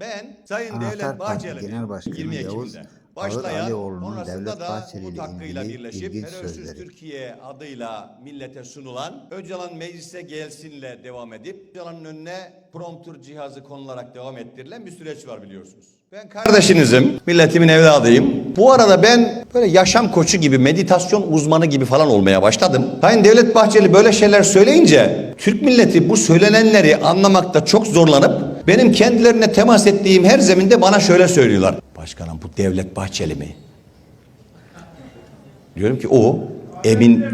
Ben Sayın Anahtar Devlet Bahçeli'nin Genel Başkanı 20 Yavuz Ekim'de başlayan sonrasında da Bahçeli Umut Hakkı'yla birleşip Terörsüz sözleri. Türkiye adıyla millete sunulan Öcalan meclise gelsinle devam edip Öcalan'ın önüne prompter cihazı konularak devam ettirilen bir süreç var biliyorsunuz. Ben kardeşinizim, milletimin evladıyım. Bu arada ben böyle yaşam koçu gibi, meditasyon uzmanı gibi falan olmaya başladım. Sayın Devlet Bahçeli böyle şeyler söyleyince Türk milleti bu söylenenleri anlamakta çok zorlanıp benim kendilerine temas ettiğim her zeminde bana şöyle söylüyorlar. Başkanım bu Devlet Bahçeli mi? Diyorum ki o emin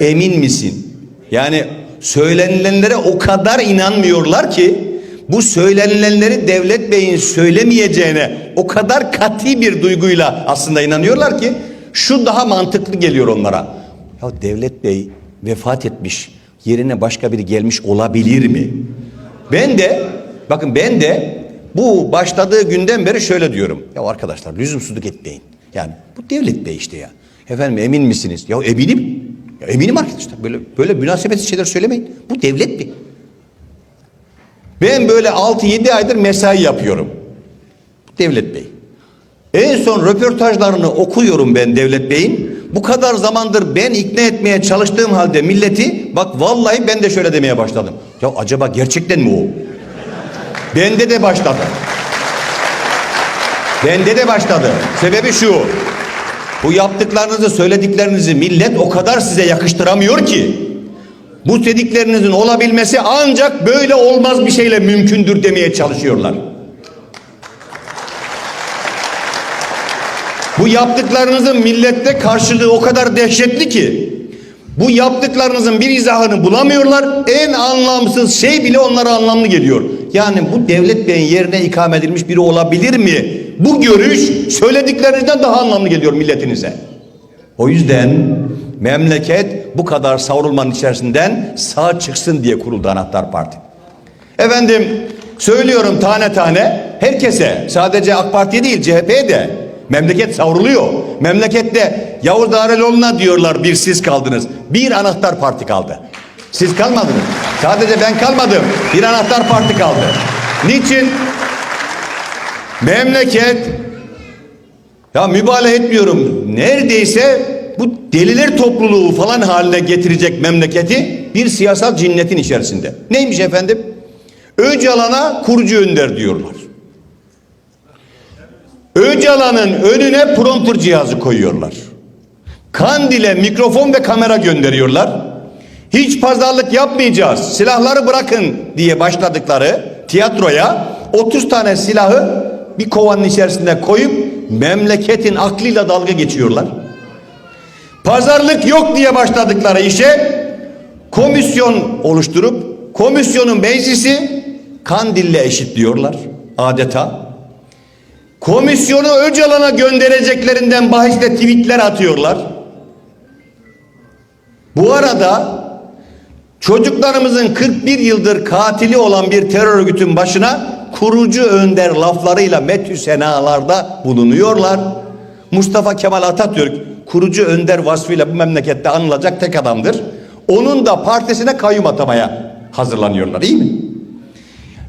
emin misin? Yani söylenilenlere o kadar inanmıyorlar ki bu söylenilenleri Devlet Bey'in söylemeyeceğine o kadar katı bir duyguyla aslında inanıyorlar ki şu daha mantıklı geliyor onlara. Ya Devlet Bey vefat etmiş. Yerine başka biri gelmiş olabilir mi? Ben de bakın ben de bu başladığı günden beri şöyle diyorum. Ya arkadaşlar lüzumsuzluk etmeyin. Yani bu devlet bey işte ya. Efendim emin misiniz? Ya eminim. Ya eminim arkadaşlar. Böyle böyle münasebetsiz şeyler söylemeyin. Bu devlet bey. Ben böyle 6-7 aydır mesai yapıyorum. Devlet Bey. En son röportajlarını okuyorum ben Devlet Bey'in. Bu kadar zamandır ben ikna etmeye çalıştığım halde milleti bak vallahi ben de şöyle demeye başladım. Ya acaba gerçekten mi o? Bende de başladı. Bende de başladı. Sebebi şu. Bu yaptıklarınızı, söylediklerinizi millet o kadar size yakıştıramıyor ki. Bu dediklerinizin olabilmesi ancak böyle olmaz bir şeyle mümkündür demeye çalışıyorlar. Bu yaptıklarınızın millette karşılığı o kadar dehşetli ki bu yaptıklarınızın bir izahını bulamıyorlar. En anlamsız şey bile onlara anlamlı geliyor. Yani bu devlet beyin yerine ikame edilmiş biri olabilir mi? Bu görüş söylediklerinizden daha anlamlı geliyor milletinize. O yüzden memleket bu kadar savrulmanın içerisinden sağ çıksın diye kuruldu Anahtar Parti. Efendim söylüyorum tane tane herkese sadece AK Parti'ye değil CHP'ye de memleket savruluyor. Memlekette Yavuz Dareloğlu'na diyorlar bir siz kaldınız. Bir anahtar parti kaldı. Siz kalmadınız. Sadece ben kalmadım. Bir anahtar parti kaldı. Niçin? Memleket ya mübalağa etmiyorum. Neredeyse bu deliler topluluğu falan haline getirecek memleketi bir siyasal cinnetin içerisinde. Neymiş efendim? Öcalan'a kurucu önder diyorlar. Öcalan'ın önüne prompter cihazı koyuyorlar. Kandil'e mikrofon ve kamera gönderiyorlar. Hiç pazarlık yapmayacağız. Silahları bırakın diye başladıkları tiyatroya 30 tane silahı bir kovanın içerisinde koyup memleketin aklıyla dalga geçiyorlar. Pazarlık yok diye başladıkları işe komisyon oluşturup komisyonun meclisi Kandil'le eşitliyorlar adeta. Komisyonu Öcalan'a göndereceklerinden bahisle tweetler atıyorlar. Bu arada çocuklarımızın 41 yıldır katili olan bir terör örgütün başına kurucu önder laflarıyla metü senalarda bulunuyorlar. Mustafa Kemal Atatürk kurucu önder vasfıyla bu memlekette anılacak tek adamdır. Onun da partisine kayyum atamaya hazırlanıyorlar iyi mi?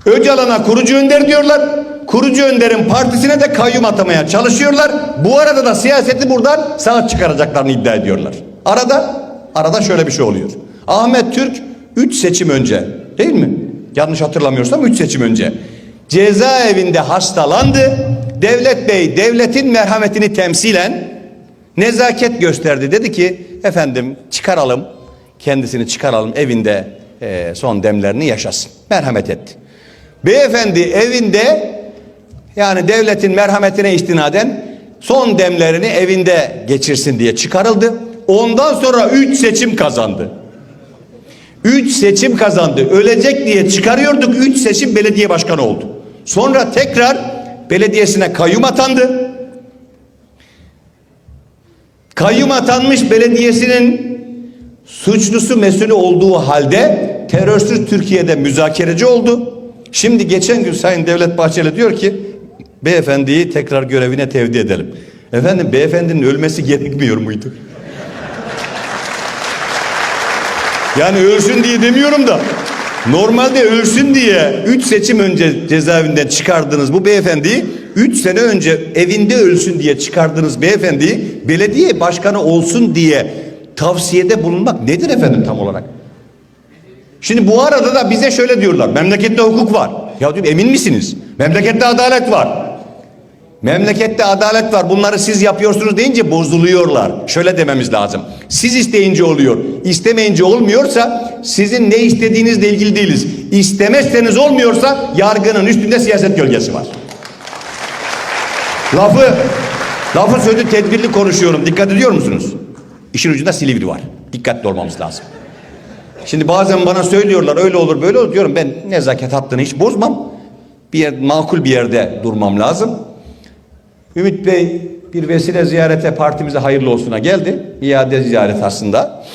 Öcalan'a kurucu önder diyorlar. Kurucu önderin partisine de kayyum atamaya çalışıyorlar. Bu arada da siyaseti buradan sağ çıkaracaklarını iddia ediyorlar. Arada arada şöyle bir şey oluyor. Ahmet Türk 3 seçim önce değil mi? Yanlış hatırlamıyorsam 3 seçim önce cezaevinde hastalandı. Devlet Bey devletin merhametini temsilen nezaket gösterdi. Dedi ki efendim çıkaralım kendisini çıkaralım evinde e, son demlerini yaşasın. Merhamet etti. Beyefendi evinde yani devletin merhametine istinaden son demlerini evinde geçirsin diye çıkarıldı. Ondan sonra üç seçim kazandı. Üç seçim kazandı. Ölecek diye çıkarıyorduk. Üç seçim belediye başkanı oldu. Sonra tekrar belediyesine kayyum atandı. Kayyum atanmış belediyesinin suçlusu mesulü olduğu halde terörsüz Türkiye'de müzakereci oldu. Şimdi geçen gün Sayın Devlet Bahçeli diyor ki beyefendiyi tekrar görevine tevdi edelim. Efendim beyefendinin ölmesi gerekmiyor muydu? Yani ölsün diye demiyorum da Normalde ölsün diye 3 seçim önce cezaevinden çıkardınız bu beyefendiyi. 3 sene önce evinde ölsün diye çıkardığınız beyefendiyi belediye başkanı olsun diye tavsiyede bulunmak nedir efendim tam olarak? Şimdi bu arada da bize şöyle diyorlar. Memlekette hukuk var. Ya diyorum emin misiniz? Memlekette adalet var. Memlekette adalet var. Bunları siz yapıyorsunuz deyince bozuluyorlar. Şöyle dememiz lazım. Siz isteyince oluyor. İstemeyince olmuyorsa sizin ne istediğinizle ilgili değiliz. İstemezseniz olmuyorsa yargının üstünde siyaset gölgesi var. Lafı lafı sözü tedbirli konuşuyorum. Dikkat ediyor musunuz? İşin ucunda Silivri var. Dikkatli olmamız lazım. Şimdi bazen bana söylüyorlar öyle olur böyle olur diyorum ben nezaket hattını hiç bozmam. Bir yer, makul bir yerde durmam lazım. Ümit Bey bir vesile ziyarete partimize hayırlı olsuna geldi. İade ziyaret aslında.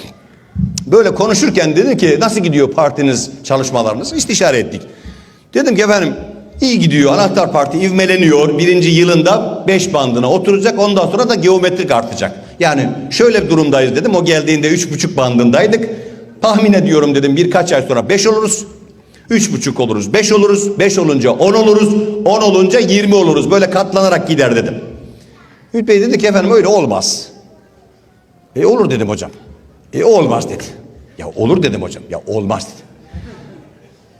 Böyle konuşurken dedi ki nasıl gidiyor partiniz çalışmalarınız? İstişare ettik. Dedim ki efendim iyi gidiyor. Anahtar Parti ivmeleniyor. Birinci yılında 5 bandına oturacak. Ondan sonra da geometrik artacak. Yani şöyle bir durumdayız dedim. O geldiğinde üç buçuk bandındaydık. Tahmin ediyorum dedim birkaç ay sonra 5 oluruz. Üç buçuk oluruz, beş oluruz, beş olunca on oluruz, on olunca yirmi oluruz. Böyle katlanarak gider dedim. Ümit Bey dedi ki efendim öyle olmaz. E olur dedim hocam. E olmaz dedi. Ya olur dedim hocam. Ya olmaz dedi.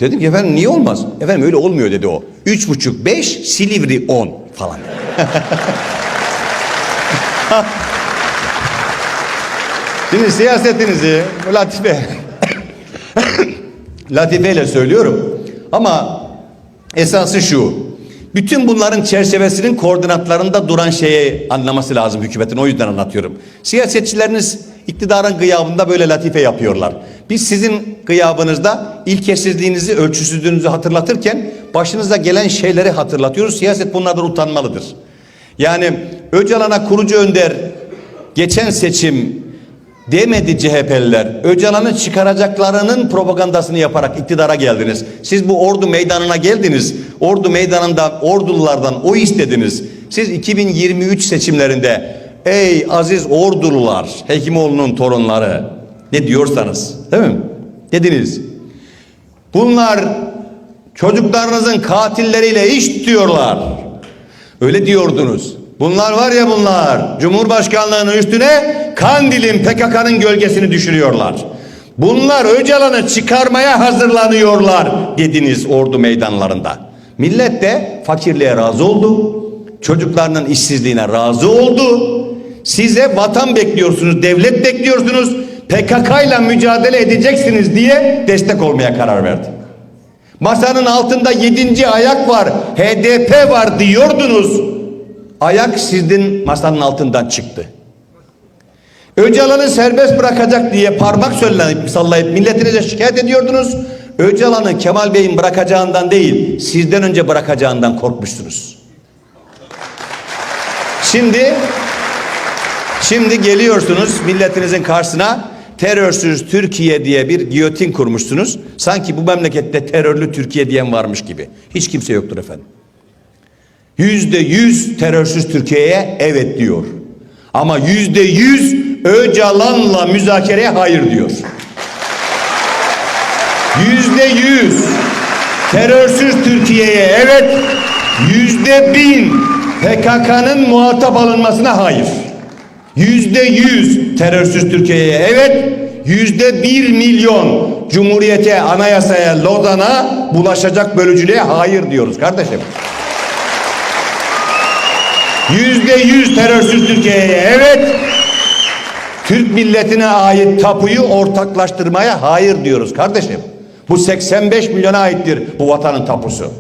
Dedim ki efendim niye olmaz? Efendim öyle olmuyor dedi o. Üç buçuk, beş, Silivri on falan. Şimdi siyasetinizi Latife Latife ile söylüyorum. Ama esası şu. Bütün bunların çerçevesinin koordinatlarında duran şeyi anlaması lazım hükümetin. O yüzden anlatıyorum. Siyasetçileriniz iktidarın gıyabında böyle latife yapıyorlar. Biz sizin gıyabınızda ilkesizliğinizi, ölçüsüzlüğünüzü hatırlatırken başınıza gelen şeyleri hatırlatıyoruz. Siyaset bunlardan utanmalıdır. Yani Öcalan'a kurucu önder geçen seçim demedi CHP'liler. Öcalan'ı çıkaracaklarının propagandasını yaparak iktidara geldiniz. Siz bu ordu meydanına geldiniz. Ordu meydanında ordululardan o istediniz. Siz 2023 seçimlerinde ey aziz ordulular, Hekimoğlu'nun torunları ne diyorsanız değil mi? Dediniz. Bunlar çocuklarınızın katilleriyle iş tutuyorlar. Öyle diyordunuz. Bunlar var ya bunlar Cumhurbaşkanlığının üstüne Kandil'in PKK'nın gölgesini düşürüyorlar. Bunlar Öcalan'ı çıkarmaya hazırlanıyorlar dediniz ordu meydanlarında. Millet de fakirliğe razı oldu. Çocuklarının işsizliğine razı oldu. Size vatan bekliyorsunuz, devlet bekliyorsunuz. PKK ile mücadele edeceksiniz diye destek olmaya karar verdi. Masanın altında yedinci ayak var, HDP var diyordunuz. Ayak sizin masanın altından çıktı. Öcalan'ı serbest bırakacak diye parmak söylenip sallayıp milletinize şikayet ediyordunuz. Öcalan'ı Kemal Bey'in bırakacağından değil, sizden önce bırakacağından korkmuşsunuz. Şimdi şimdi geliyorsunuz milletinizin karşısına terörsüz Türkiye diye bir giyotin kurmuşsunuz. Sanki bu memlekette terörlü Türkiye diyen varmış gibi. Hiç kimse yoktur efendim. Yüzde yüz terörsüz Türkiye'ye evet diyor. Ama yüzde yüz Öcalan'la müzakereye hayır diyor. Yüzde yüz terörsüz Türkiye'ye evet, yüzde bin PKK'nın muhatap alınmasına hayır. Yüzde yüz terörsüz Türkiye'ye evet, yüzde bir milyon Cumhuriyete, anayasaya, Lozan'a bulaşacak bölücülüğe hayır diyoruz kardeşim. Yüzde yüz terörsüz Türkiye'ye evet. Türk milletine ait tapuyu ortaklaştırmaya hayır diyoruz kardeşim. Bu 85 milyona aittir bu vatanın tapusu.